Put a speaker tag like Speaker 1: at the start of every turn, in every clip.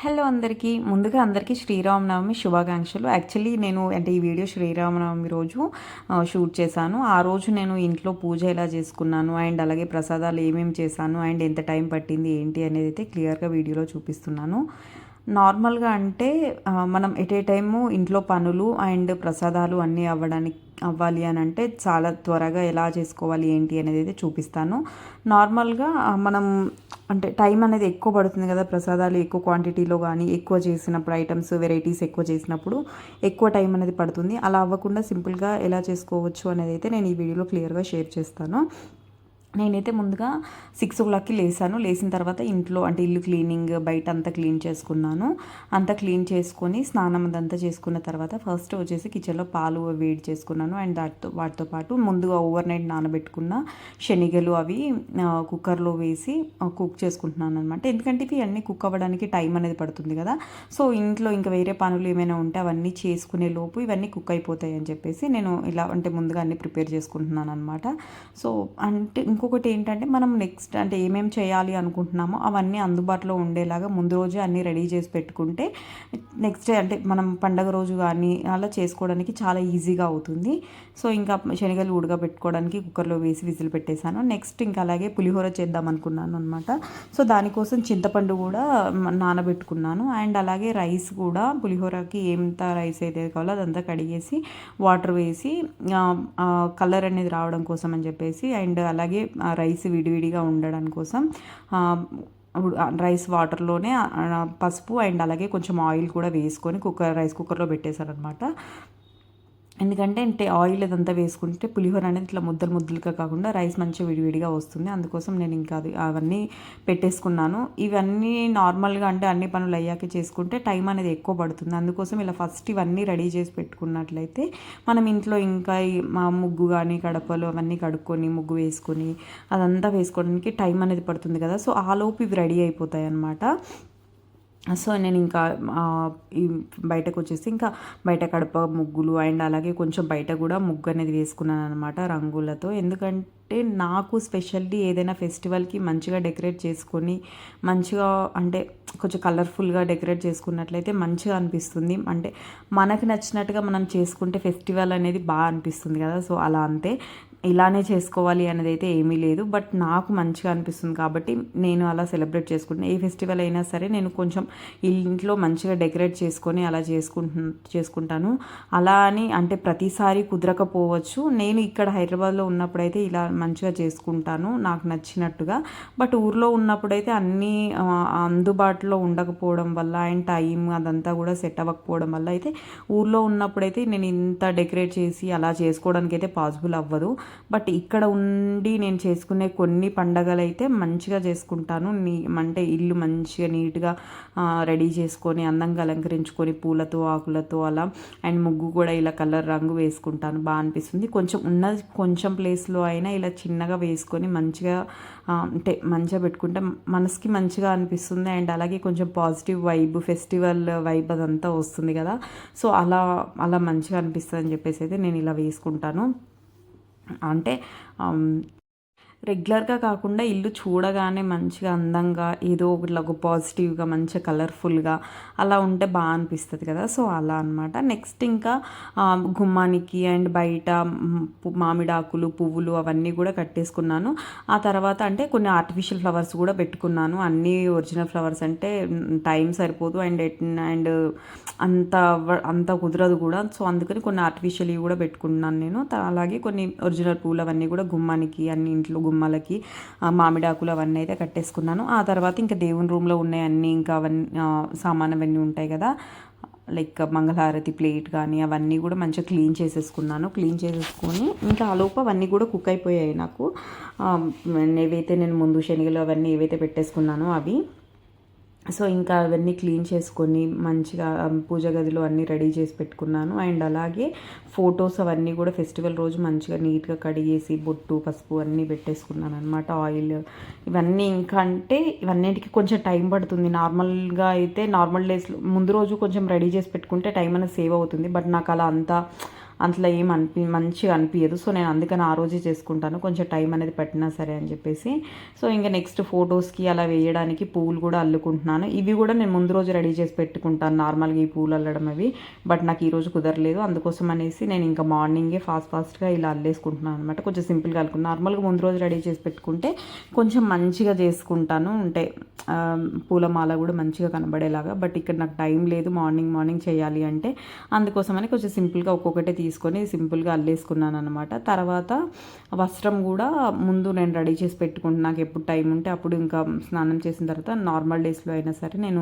Speaker 1: Hello అందరికీ ముందుగా అందరికీ శ్రీరామనవమి శుభాకాంక్షలు. యాక్చువల్లీ నేను అంటే ఈ వీడియో శ్రీరామనవమి రోజు షూట్ చేశాను. ఆ రోజు నేను ఇంట్లో పూజ ఎలా చేసుకున్నాను అండ్ అలాగే ప్రసాదాలు ఏమేమి చేశాను అండ్ ఎంత టైం పట్టింది ఏంటి అనేది అయితే క్లియర్గా వీడియోలో చూపిస్తున్నాను. నార్మల్గా అంటే మనం ఎట్ ఏ టైము ఇంట్లో పనులు అండ్ ప్రసాదాలు అన్నీ అవ్వడానికి అవ్వాలి అని అంటే చాలా త్వరగా ఎలా చేసుకోవాలి ఏంటి అనేది అయితే చూపిస్తాను. నార్మల్గా మనం అంటే టైం అనేది ఎక్కువ పడుతుంది కదా ప్రసాదాలు ఎక్కువ క్వాంటిటీలో కానీ ఎక్కువ చేసినప్పుడు ఐటమ్స్ వెరైటీస్ ఎక్కువ చేసినప్పుడు ఎక్కువ టైం అనేది పడుతుంది. అలా అవ్వకుండా సింపుల్గా ఎలా చేసుకోవచ్చు అనేది అయితే నేను ఈ వీడియోలో క్లియర్గా షేర్ చేస్తాను. నేనైతే ముందుగా సిక్స్ ఓ క్లాక్కి లేసాను. లేచిన తర్వాత ఇంట్లో అంటే ఇల్లు క్లీనింగ్ బయట అంతా క్లీన్ చేసుకున్నాను. అంతా క్లీన్ చేసుకొని స్నానం అదంతా చేసుకున్న తర్వాత ఫస్ట్ వచ్చేసి కిచెన్లో పాలు వేడి చేసుకున్నాను. అండ్ దాటితో వాటితో పాటు ముందుగా ఓవర్ నైట్ నానబెట్టుకున్న శనగలు అవి కుక్కర్లో వేసి కుక్ చేసుకుంటున్నాను అనమాట ఎందుకంటే ఇవి అన్నీ కుక్ అవ్వడానికి టైం అనేది పడుతుంది కదా. సో ఇంట్లో ఇంకా వేరే పనులు ఏమైనా ఉంటే అవన్నీ చేసుకునే లోపు ఇవన్నీ కుక్ అయిపోతాయి అని చెప్పేసి నేను ఇలా అంటే ముందుగా అన్నీ ప్రిపేర్ చేసుకుంటున్నాను అనమాట సో అంటే ఇంకో ఇంకొకటి ఏంటంటే మనం నెక్స్ట్ అంటే ఏమేమి చేయాలి అనుకుంటున్నామో అవన్నీ అందుబాటులో ఉండేలాగా ముందు రోజే అన్నీ రెడీ చేసి పెట్టుకుంటే నెక్స్ట్ డే అంటే మనం పండగ రోజు కానీ అలా చేసుకోవడానికి చాలా ఈజీగా అవుతుంది. సో ఇంకా శనగలు ఉడకబెట్టుకోవడానికి కుక్కర్లో వేసి విజిల్ పెట్టేశాను. నెక్స్ట్ ఇంకా అలాగే పులిహోర చేద్దాం అనుకున్నాను అనమాట సో దానికోసం చింతపండు కూడా నానబెట్టుకున్నాను. అండ్ అలాగే రైస్ కూడా పులిహోరకి ఎంత రైస్ అయితే కావాలో అదంతా కడిగేసి వాటర్ వేసి కలర్ అనేది రావడం కోసం అని చెప్పేసి అండ్ అలాగే రైస్ విడివిడిగా ఉండడం కోసం రైస్ వాటర్లోనే పసుపు అండ్ అలాగే కొంచెం ఆయిల్ కూడా వేసుకొని కుక్కర్ రైస్ కుక్కర్లో పెట్టేశారనమాట ఎందుకంటే అంటే ఆయిల్ అదంతా వేసుకుంటే పులిహోర అనేది ఇట్లా ముద్దలు ముద్దలుగా కాకుండా రైస్ మంచిగా విడివిడిగా వస్తుంది. అందుకోసం నేను ఇంకా అది అవన్నీ పెట్టేసుకున్నాను. ఇవన్నీ నార్మల్గా అంటే అన్ని పనులు అయ్యాక చేసుకుంటే టైం అనేది ఎక్కువ పడుతుంది. అందుకోసం ఇలా ఫస్ట్ ఇవన్నీ రెడీ చేసి పెట్టుకున్నట్లయితే మనం ఇంట్లో ఇంకా మా ముగ్గు కానీ కడపలు అవన్నీ కడుక్కొని ముగ్గు వేసుకొని అదంతా వేసుకోవడానికి టైం అనేది పడుతుంది కదా. సో ఆ లోపు ఇవి రెడీ అయిపోతాయి అన్నమాట సో నేను ఇంకా ఈ బయటకు వచ్చేసి ఇంకా బయట కడప ముగ్గులు అండ్ అలాగే కొంచెం బయట కూడా ముగ్గు అనేది వేసుకున్నాను అనమాట రంగులతో. ఎందుకంటే నాకు స్పెషల్లీ ఏదైనా ఫెస్టివల్కి మంచిగా డెకరేట్ చేసుకొని మంచిగా అంటే కొంచెం కలర్ఫుల్గా డెకరేట్ చేసుకున్నట్లయితే మంచిగా అనిపిస్తుంది. అంటే మనకి నచ్చినట్టుగా మనం చేసుకుంటే ఫెస్టివల్ అనేది బాగా అనిపిస్తుంది కదా. సో అలా అంతే. ఇలానే చేసుకోవాలి అనేది అయితే ఏమీ లేదు. బట్ నాకు మంచిగా అనిపిస్తుంది కాబట్టి నేను అలా సెలబ్రేట్ చేసుకుంటున్నాను ఏ ఫెస్టివల్ అయినా సరే నేను కొంచెం ఇంట్లో మంచిగా డెకరేట్ చేసుకొని అలా చేసుకుంటు చేసుకుంటాను. అలా అని అంటే ప్రతిసారి కుదరకపోవచ్చు. నేను ఇక్కడ హైదరాబాద్లో ఉన్నప్పుడైతే ఇలా మంచిగా చేసుకుంటాను. నాకు నచ్చినట్టుగా. బట్ ఊర్లో ఉన్నప్పుడైతే అన్నీ అందుబాటులో ఉండకపోవడం వల్ల అండ్ టైం అదంతా కూడా సెట్ అవ్వకపోవడం వల్ల అయితే ఊర్లో ఉన్నప్పుడైతే నేను ఇంత డెకరేట్ చేసి అలా చేసుకోవడానికి అయితే పాసిబుల్ అవ్వదు. బట్ ఇక్కడ ఉండి నేను చేసుకునే కొన్ని పండగలు అయితే మంచిగా చేసుకుంటాను. నీ అంటే ఇల్లు మంచిగా నీట్గా రెడీ చేసుకొని అందంగా అలంకరించుకొని పూలతో ఆకులతో అలా. అండ్ ముగ్గు కూడా ఇలా కలర్ రంగు వేసుకుంటాను. బాగా అనిపిస్తుంది. కొంచెం ఉన్న కొంచెం ప్లేస్లో అయినా ఇలా చిన్నగా వేసుకొని మంచిగా అంటే మంచిగా పెట్టుకుంటే మనసుకి మంచిగా అనిపిస్తుంది. అండ్ అలాగే కొంచెం పాజిటివ్ వైబ్ ఫెస్టివల్ వైబ్ అదంతా వస్తుంది కదా. సో అలా అలా మంచిగా అనిపిస్తుంది అని చెప్పేసి అయితే నేను ఇలా వేసుకుంటాను. అంటే రెగ్యులర్గా కాకుండా ఇల్లు చూడగానే మంచిగా అందంగా ఏదో ఒకటి పాజిటివ్గా మంచిగా కలర్ఫుల్గా అలా ఉంటే బాగా అనిపిస్తుంది కదా. సో అలా అనమాట నెక్స్ట్ ఇంకా గుమ్మానికి అండ్ బయట మామిడాకులు పువ్వులు అవన్నీ కూడా కట్టేసుకున్నాను. ఆ తర్వాత అంటే కొన్ని ఆర్టిఫిషియల్ ఫ్లవర్స్ కూడా పెట్టుకున్నాను. అన్నీ ఒరిజినల్ ఫ్లవర్స్ అంటే టైం సరిపోదు అండ్ అండ్ అంత అంత కుదరదు కూడా. సో అందుకని కొన్ని ఆర్టిఫిషియల్ కూడా పెట్టుకున్నాను నేను. అలాగే కొన్ని ఒరిజినల్ పూలు అవన్నీ కూడా గుమ్మానికి అన్ని ఇంట్లో గుమ్మలకి మామిడాకులు అవన్నీ అయితే కట్టేసుకున్నాను. ఆ తర్వాత ఇంకా దేవుని రూమ్లో ఉన్నాయి అన్నీ ఇంకా అవన్నీ సామాన్ అవన్నీ ఉంటాయి కదా. లైక్ మంగళహారతి ప్లేట్ కానీ అవన్నీ కూడా మంచిగా క్లీన్ చేసేసుకున్నాను. క్లీన్ చేసేసుకొని ఇంకా ఆలోపు అవన్నీ కూడా కుక్ అయిపోయాయి నాకు. ఏవైతే నేను ముందు శనగలు అవన్నీ ఏవైతే పెట్టేసుకున్నానో అవి. సో ఇంకా అవన్నీ క్లీన్ చేసుకొని మంచిగా పూజ గదిలో అన్నీ రెడీ చేసి పెట్టుకున్నాను. అండ్ అలాగే ఫొటోస్ అవన్నీ కూడా ఫెస్టివల్ రోజు మంచిగా నీట్గా కడిగేసి బొట్టు పసుపు అన్నీ పెట్టేసుకున్నాను అనమాట ఆయిల్ ఇవన్నీ. ఇంకా అంటే ఇవన్నింటికి కొంచెం టైం పడుతుంది. నార్మల్గా అయితే నార్మల్ డేస్లో ముందు రోజు కొంచెం రెడీ చేసి పెట్టుకుంటే టైం అనేది సేవ్ అవుతుంది. బట్ నాకు అలా అంతా అంతలో ఏం అనిపి మంచిగా అనిపించదు సో నేను అందుకని ఆ రోజే చేసుకుంటాను. కొంచెం టైం అనేది పట్టినా సరే అని చెప్పేసి. సో ఇంకా నెక్స్ట్ ఫొటోస్కి అలా వేయడానికి పువ్వులు కూడా అల్లుకుంటున్నాను. ఇవి కూడా నేను ముందు రోజు రెడీ చేసి పెట్టుకుంటాను. నార్మల్గా ఈ పూలు అల్లడం అవి. బట్ నాకు ఈరోజు కుదరలేదు. అందుకోసం అనేసి నేను ఇంకా మార్నింగే ఫాస్ట్ ఫాస్ట్గా ఇలా అల్లేసుకుంటున్నాను అనమాట కొంచెం సింపుల్గా అల్లుకున్నాను నార్మల్గా ముందు రోజు రెడీ చేసి పెట్టుకుంటే కొంచెం మంచిగా చేసుకుంటాను. అంటే పూలమాల కూడా మంచిగా కనబడేలాగా. బట్ ఇక్కడ నాకు టైం లేదు మార్నింగ్ మార్నింగ్ చేయాలి అంటే. అందుకోసమని కొంచెం సింపుల్గా ఒక్కొక్కటే తీసుకొని సింపుల్గా అల్లేసుకున్నాను అనమాట తర్వాత వస్త్రం కూడా ముందు నేను రెడీ చేసి పెట్టుకుంటాను నాకు ఎప్పుడు టైం ఉంటే అప్పుడు ఇంకా స్నానం చేసిన తర్వాత నార్మల్ డేస్లో అయినా సరే నేను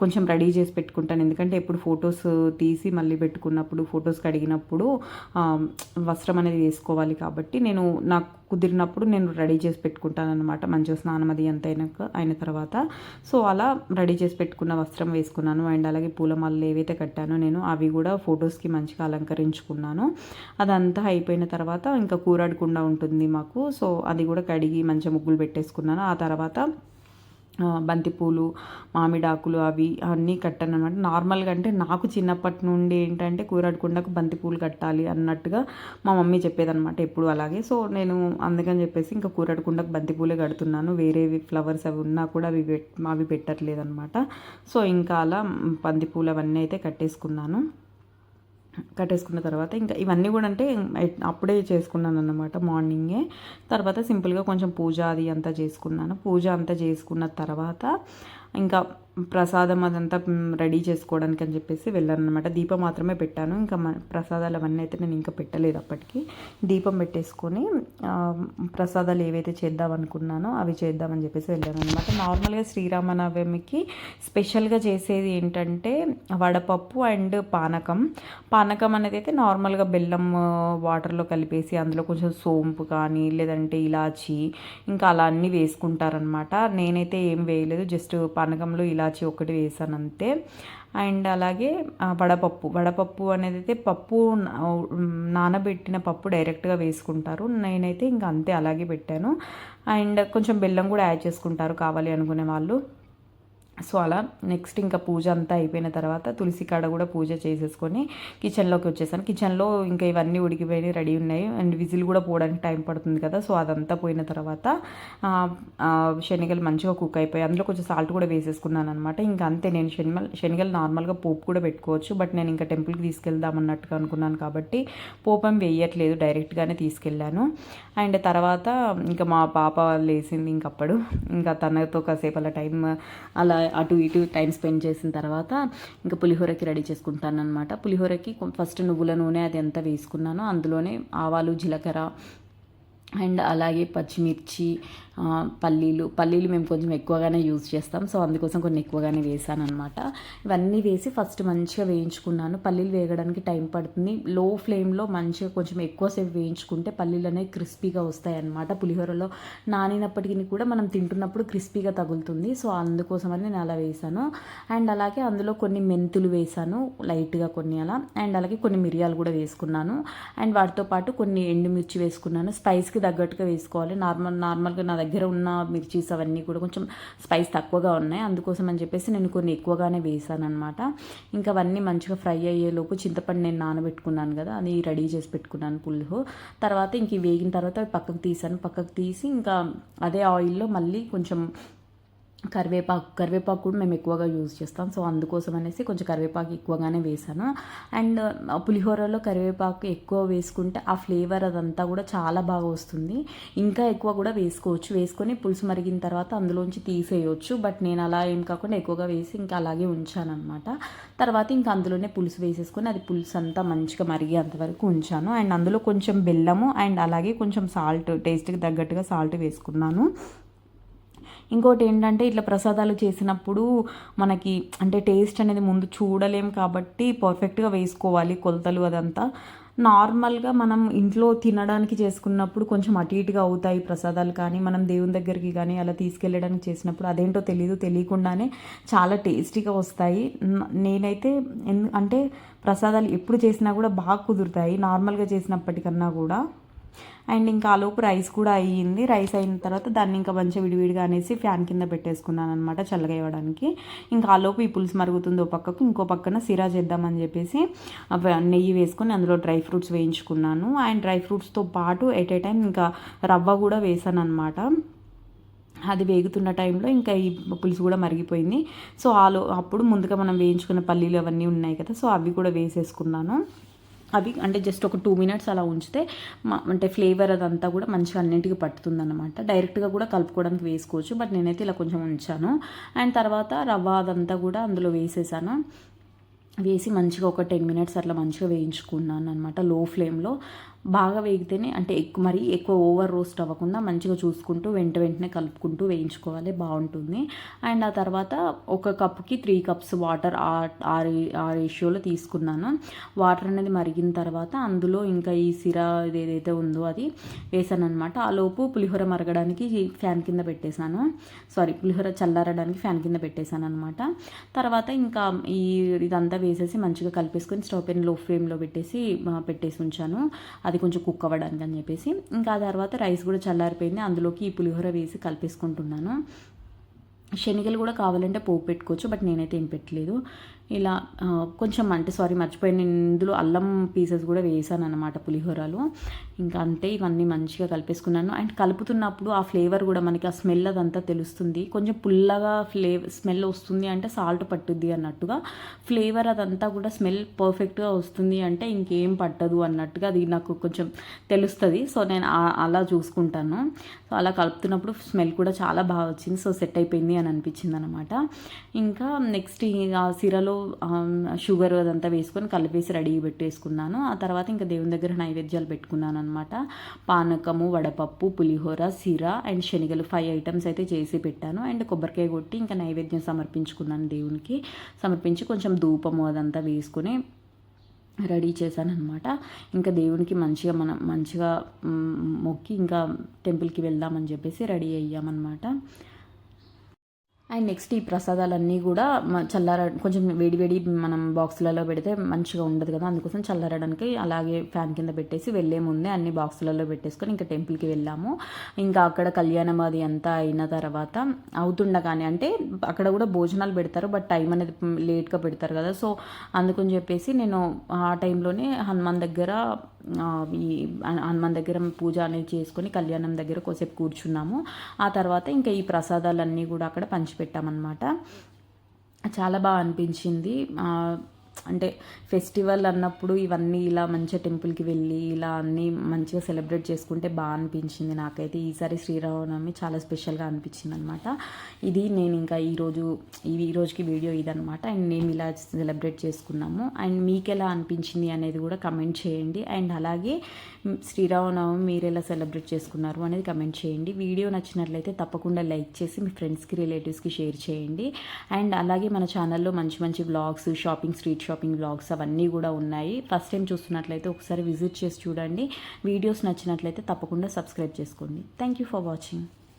Speaker 1: కొంచెం రెడీ చేసి పెట్టుకుంటాను. ఎందుకంటే ఎప్పుడు ఫొటోస్ తీసి మళ్ళీ పెట్టుకున్నప్పుడు ఫొటోస్ కడిగినప్పుడు వస్త్రం అనేది వేసుకోవాలి కాబట్టి నేను నాకు కుదిరినప్పుడు నేను రెడీ చేసి పెట్టుకుంటాను అనమాట మంచిగా స్నానం అది అంత అయినాక అయిన తర్వాత. సో అలా రెడీ చేసి పెట్టుకున్న వస్త్రం వేసుకున్నాను. అండ్ అలాగే పూలమాలలు ఏవైతే కట్టానో నేను అవి కూడా ఫొటోస్కి మంచిగా అలంకరించుకున్నాను. అదంతా అయిపోయిన తర్వాత ఇంకా కూరాడకుండా ఉంటుంది మాకు. సో అది కూడా కడిగి మంచిగా ముగ్గులు పెట్టేసుకున్నాను. ఆ తర్వాత బంతిపూలు మామిడాకులు అవి అన్నీ కట్టాను అనమాట నార్మల్గా అంటే నాకు చిన్నప్పటి నుండి ఏంటంటే కూరడుకుండకు బంతిపూలు కట్టాలి అన్నట్టుగా మా మమ్మీ చెప్పేదన్నమాట ఎప్పుడు అలాగే. సో నేను అందుకని చెప్పేసి ఇంకా కూరడుకుండకు బంతిపూలే కడుతున్నాను. వేరేవి ఫ్లవర్స్ అవి ఉన్నా కూడా అవి అవి పెట్టట్లేదు అనమాట సో ఇంకా అలా బంతిపూలు అవన్నీ అయితే కట్టేసుకున్నాను. కట్టేసుకున్న తర్వాత ఇంకా ఇవన్నీ కూడా అంటే అప్పుడే చేసుకున్నాను అనమాట మార్నింగే. తర్వాత సింపుల్గా కొంచెం పూజ అది అంతా చేసుకున్నాను. పూజ అంతా చేసుకున్న తర్వాత ఇంకా ప్రసాదం అదంతా రెడీ చేసుకోవడానికి అని చెప్పేసి వెళ్ళాను అనమాట దీపం మాత్రమే పెట్టాను. ఇంకా ప్రసాదాలు అవన్నీ అయితే నేను ఇంకా పెట్టలేదు అప్పటికి. దీపం పెట్టేసుకొని ప్రసాదాలు ఏవైతే చేద్దాం అనుకున్నానో అవి చేద్దామని చెప్పేసి వెళ్ళాను అనమాట నార్మల్గా శ్రీరామనవమికి స్పెషల్గా చేసేది ఏంటంటే వడపప్పు అండ్ పానకం. పానకం అనేది అయితే నార్మల్గా బెల్లం వాటర్లో కలిపేసి అందులో కొంచెం సోంపు కానీ లేదంటే ఇలాచి ఇంకా అలా అన్నీ వేసుకుంటారనమాట నేనైతే ఏం వేయలేదు. జస్ట్ పానకంలో ఇలాచి ఒకటి వేసాను అంతే అండ్ అలాగే వడపప్పు. వడపప్పు అనేది అయితే పప్పు నానబెట్టిన పప్పు డైరెక్ట్గా వేసుకుంటారు. నేనైతే ఇంకా అంతే అలాగే పెట్టాను. అండ్ కొంచెం బెల్లం కూడా యాడ్ చేసుకుంటారు కావాలి అనుకునే వాళ్ళు. సో అలా నెక్స్ట్ ఇంకా పూజ అంతా అయిపోయిన తర్వాత తులసి కాడ కూడా పూజ చేసేసుకొని కిచెన్లోకి వచ్చేసాను. కిచెన్లో ఇంకా ఇవన్నీ ఉడికిపోయి రెడీ ఉన్నాయి. అండ్ విజిల్ కూడా పోవడానికి టైం పడుతుంది కదా సో అదంతా పోయిన తర్వాత శనగలు మంచిగా కుక్ అయిపోయి అందులో కొంచెం సాల్ట్ కూడా వేసేసుకున్నాను అనమాట ఇంకా అంతే నేను శనిమల్ శనగలు నార్మల్గా పోపు కూడా పెట్టుకోవచ్చు బట్ నేను ఇంకా టెంపుల్కి తీసుకెళ్దాం అన్నట్టుగా అనుకున్నాను కాబట్టి పోపం వేయట్లేదు డైరెక్ట్గానే తీసుకెళ్ళాను. అండ్ తర్వాత ఇంకా మా పాప లేచింది ఇంకప్పుడు. ఇంకా తనతో కాసేపు అలా టైం అలా అటు ఇటు టైం స్పెండ్ చేసిన తర్వాత ఇంకా పులిహోరకి రెడీ చేసుకుంటాను అనమాట పులిహోరకి ఫస్ట్ నువ్వుల నూనె అది ఎంత వేసుకున్నానో అందులోనే ఆవాలు జీలకర్ర అండ్ అలాగే పచ్చిమిర్చి పల్లీలు పల్లీలు మేము కొంచెం ఎక్కువగానే యూజ్ చేస్తాం. సో అందుకోసం కొన్ని ఎక్కువగానే వేసాను అనమాట ఇవన్నీ వేసి ఫస్ట్ మంచిగా వేయించుకున్నాను. పల్లీలు వేగడానికి టైం పడుతుంది. లో ఫ్లేమ్లో మంచిగా కొంచెం ఎక్కువసేపు వేయించుకుంటే పల్లీలు అనేవి క్రిస్పీగా వస్తాయి అనమాట పులిహోరలో నానినప్పటికీ కూడా మనం తింటున్నప్పుడు క్రిస్పీగా తగులుతుంది. సో అందుకోసమని నేను అలా వేసాను. అండ్ అలాగే అందులో కొన్ని మెంతులు వేసాను లైట్గా కొన్ని అలా. అండ్ అలాగే కొన్ని మిరియాలు కూడా వేసుకున్నాను. అండ్ వాటితో పాటు కొన్ని ఎండుమిర్చి వేసుకున్నాను. స్పైస్కి తగ్గట్టుగా వేసుకోవాలి. నార్మల్ నార్మల్గా నా దగ్గర దగ్గర ఉన్న మిర్చీస్ అవన్నీ కూడా కొంచెం స్పైస్ తక్కువగా ఉన్నాయి. అందుకోసం అని చెప్పేసి నేను కొన్ని ఎక్కువగానే వేసాను అనమాట ఇంకా అవన్నీ మంచిగా ఫ్రై అయ్యేలోపు చింతపండు నేను నానబెట్టుకున్నాను కదా అది రెడీ చేసి పెట్టుకున్నాను పులుహు తర్వాత ఇంక వేగిన తర్వాత పక్కకు తీసాను. పక్కకు తీసి ఇంకా అదే ఆయిల్లో మళ్ళీ కొంచెం కరివేపాకు కరివేపాకు కూడా మేము ఎక్కువగా యూజ్ చేస్తాం. సో అందుకోసం అనేసి కొంచెం కరివేపాకు ఎక్కువగానే వేసాను అండ్ పులిహోరలో కరివేపాకు ఎక్కువ వేసుకుంటే ఆ ఫ్లేవర్ అదంతా కూడా చాలా బాగా వస్తుంది. ఇంకా ఎక్కువ కూడా వేసుకోవచ్చు. వేసుకొని పులుసు మరిగిన తర్వాత అందులోంచి తీసేయవచ్చు బట్ నేను అలా ఏం కాకుండా ఎక్కువగా వేసి ఇంకా అలాగే ఉంచాను అనమాట తర్వాత ఇంకా అందులోనే పులుసు వేసేసుకొని అది పులుసు అంతా మంచిగా మరిగే అంతవరకు ఉంచాను. అండ్ అందులో కొంచెం బెల్లము అండ్ అలాగే కొంచెం సాల్ట్ టేస్ట్కి తగ్గట్టుగా సాల్ట్ వేసుకున్నాను. ఇంకోటి ఏంటంటే ఇట్లా ప్రసాదాలు చేసినప్పుడు మనకి అంటే టేస్ట్ అనేది ముందు చూడలేం కాబట్టి పర్ఫెక్ట్గా వేసుకోవాలి కొలతలు అదంతా. నార్మల్గా మనం ఇంట్లో తినడానికి చేసుకున్నప్పుడు కొంచెం అటు ఇటుగా అవుతాయి ప్రసాదాలు కానీ మనం దేవుని దగ్గరికి కానీ అలా తీసుకెళ్ళడానికి చేసినప్పుడు అదేంటో తెలియదు తెలియకుండానే చాలా టేస్టీగా వస్తాయి. నేనైతే ఎందు- అంటే ప్రసాదాలు ఎప్పుడు చేసినా కూడా బాగా కుదురుతాయి. నార్మల్గా చేసినప్పటికన్నా కూడా. అండ్ ఇంకా ఆలోపు రైస్ కూడా అయ్యింది. రైస్ అయిన తర్వాత దాన్ని ఇంకా మంచిగా విడివిడిగా అనేసి ఫ్యాన్ కింద పెట్టేసుకున్నాను అనమాట చల్లగా ఇవ్వడానికి ఇంకా ఆలోపు ఈ పులుసు మరుగుతుంది ఓ పక్కకు ఇంకో పక్కన సిరా చేద్దామని చెప్పేసి నెయ్యి వేసుకొని అందులో డ్రై ఫ్రూట్స్ వేయించుకున్నాను. అండ్ డ్రై ఫ్రూట్స్తో పాటు ఎట్ ఏ టైం ఇంకా రవ్వ కూడా వేసాను అనమాట అది వేగుతున్న టైంలో ఇంకా ఈ పులుసు కూడా మరిగిపోయింది. సో ఆలో అప్పుడు ముందుగా మనం వేయించుకున్న పల్లీలు అవన్నీ ఉన్నాయి కదా సో అవి కూడా వేసేసుకున్నాను. అవి అంటే జస్ట్ ఒక టూ మినిట్స్ అలా ఉంచితే అంటే ఫ్లేవర్ అదంతా కూడా మంచిగా అన్నింటికి పట్టుతుంది అనమాట డైరెక్ట్గా కూడా కలుపుకోవడానికి వేసుకోవచ్చు బట్ నేనైతే ఇలా కొంచెం ఉంచాను. అండ్ తర్వాత రవ్వ అదంతా కూడా అందులో వేసేసాను. వేసి మంచిగా ఒక టెన్ మినిట్స్ అట్లా మంచిగా వేయించుకున్నాను అనమాట లో. ఫ్లేమ్లో బాగా వేగితేనే అంటే ఎక్కువ మరీ ఎక్కువ ఓవర్ రోస్ట్ అవ్వకుండా మంచిగా చూసుకుంటూ వెంట వెంటనే కలుపుకుంటూ వేయించుకోవాలి బాగుంటుంది. అండ్ ఆ తర్వాత ఒక కప్కి త్రీ కప్స్ వాటర్ ఆ ఆ రేషియోలో తీసుకున్నాను. వాటర్ అనేది మరిగిన తర్వాత అందులో ఇంకా ఈ సిరా ఏదైతే ఉందో అది వేసాను అనమాట ఆ లోపు పులిహోర మరగడానికి ఫ్యాన్ కింద పెట్టేశాను. సారీ పులిహోర చల్లారడానికి ఫ్యాన్ కింద పెట్టేశాను అనమాట తర్వాత ఇంకా ఈ ఇదంతా వేసేసి మంచిగా కలిపేసుకొని స్టవ్ పైన లో ఫ్లేమ్లో పెట్టేసి పెట్టేసి ఉంచాను. అది కొంచెం కుక్ అవ్వడానికి అని చెప్పేసి. ఇంకా ఆ తర్వాత రైస్ కూడా చల్లారిపోయింది. అందులోకి ఈ పులిహోర వేసి కలిపేసుకుంటున్నాను. శనగలు కూడా కావాలంటే పోపు పెట్టుకోవచ్చు బట్ నేనైతే ఏం పెట్టలేదు. ఇలా కొంచెం అంటే సారీ మర్చిపోయాను. నేను ఇందులో అల్లం పీసెస్ కూడా వేసాను అనమాట పులిహోరలో. ఇంకా అంతే ఇవన్నీ మంచిగా కలిపేసుకున్నాను. అండ్ కలుపుతున్నప్పుడు ఆ ఫ్లేవర్ కూడా మనకి ఆ స్మెల్ అదంతా తెలుస్తుంది. కొంచెం పుల్లగా ఫ్లేవర్ స్మెల్ వస్తుంది అంటే సాల్ట్ పట్టుద్ది అన్నట్టుగా. ఫ్లేవర్ అదంతా కూడా స్మెల్ పర్ఫెక్ట్గా వస్తుంది అంటే ఇంకేం పట్టదు అన్నట్టుగా అది నాకు కొంచెం తెలుస్తుంది. సో నేను అలా చూసుకుంటాను. సో అలా కలుపుతున్నప్పుడు స్మెల్ కూడా చాలా బాగా వచ్చింది. సో సెట్ అయిపోయింది అని అనిపించింది అనమాట ఇంకా నెక్స్ట్ ఆ సిరలో Um, షుగర్ అదంతా వేసుకొని కలిపేసి రెడీ పెట్టేసుకున్నాను. ఆ తర్వాత ఇంకా దేవుని దగ్గర నైవేద్యాలు పెట్టుకున్నాను అనమాట పానకము వడపప్పు పులిహోర సిర అండ్ శనగలు ఫైవ్ ఐటమ్స్ అయితే చేసి పెట్టాను. అండ్ కొబ్బరికాయ కొట్టి ఇంకా నైవేద్యం సమర్పించుకున్నాను దేవునికి. సమర్పించి కొంచెం ధూపము అదంతా వేసుకుని రెడీ చేశానమాట ఇంకా దేవునికి మంచిగా మనం మంచిగా మొక్కి ఇంకా టెంపుల్కి వెళ్దామని చెప్పేసి రెడీ అయ్యామన్నమాట. అండ్ నెక్స్ట్ ఈ ప్రసాదాలన్నీ కూడా చల్లార కొంచెం వేడి వేడి మనం బాక్సులలో పెడితే మంచిగా ఉండదు కదా అందుకోసం చల్లారడానికి అలాగే ఫ్యాన్ కింద పెట్టేసి వెళ్ళే ముందే అన్ని బాక్సులలో పెట్టేసుకొని ఇంకా టెంపుల్కి వెళ్ళాము. ఇంకా అక్కడ కళ్యాణం అది అంతా అయిన తర్వాత అవుతుండగానే అంటే అక్కడ కూడా భోజనాలు పెడతారు బట్ టైం అనేది లేట్గా పెడతారు కదా. సో అందుకని చెప్పేసి నేను ఆ టైంలోనే హనుమాన్ దగ్గర ఈ హనుమాన్ దగ్గర పూజ అనేది చేసుకొని కళ్యాణం దగ్గర కొద్దిసేపు కూర్చున్నాము. ఆ తర్వాత ఇంకా ఈ ప్రసాదాలన్నీ కూడా అక్కడ పంచిపెట్టామన్నమాట. చాలా బాగా అనిపించింది. అంటే ఫెస్టివల్ అన్నప్పుడు ఇవన్నీ ఇలా మంచిగా టెంపుల్కి వెళ్ళి ఇలా అన్నీ మంచిగా సెలబ్రేట్ చేసుకుంటే బాగా అనిపించింది. నాకైతే ఈసారి శ్రీరామనవమి చాలా స్పెషల్గా అనిపించింది అనమాట ఇది నేను ఇంకా ఈరోజు ఈ రోజుకి వీడియో ఇదనమాట. అండ్ మేము ఇలా సెలబ్రేట్ చేసుకున్నాము. అండ్ మీకు ఎలా అనిపించింది అనేది కూడా కమెంట్ చేయండి. అండ్ అలాగే శ్రీరామనవమి మీరు ఎలా సెలబ్రేట్ చేసుకున్నారు అనేది కమెంట్ చేయండి. వీడియో నచ్చినట్లయితే తప్పకుండా లైక్ చేసి మీ ఫ్రెండ్స్కి రిలేటివ్స్కి షేర్ చేయండి. అండ్ అలాగే మన ఛానల్లో మంచి మంచి vlogs shopping street shopping blogs అవన్నీ కూడా ఉన్నాయి. ఫస్ట్ టైం చూస్తున్నట్లయితే ఒకసారి విజిట్ చేసి చూడండి. వీడియోస్ నచ్చినట్లయితే తప్పకుండా సబ్స్క్రైబ్ చేసుకోండి. Thank you for watching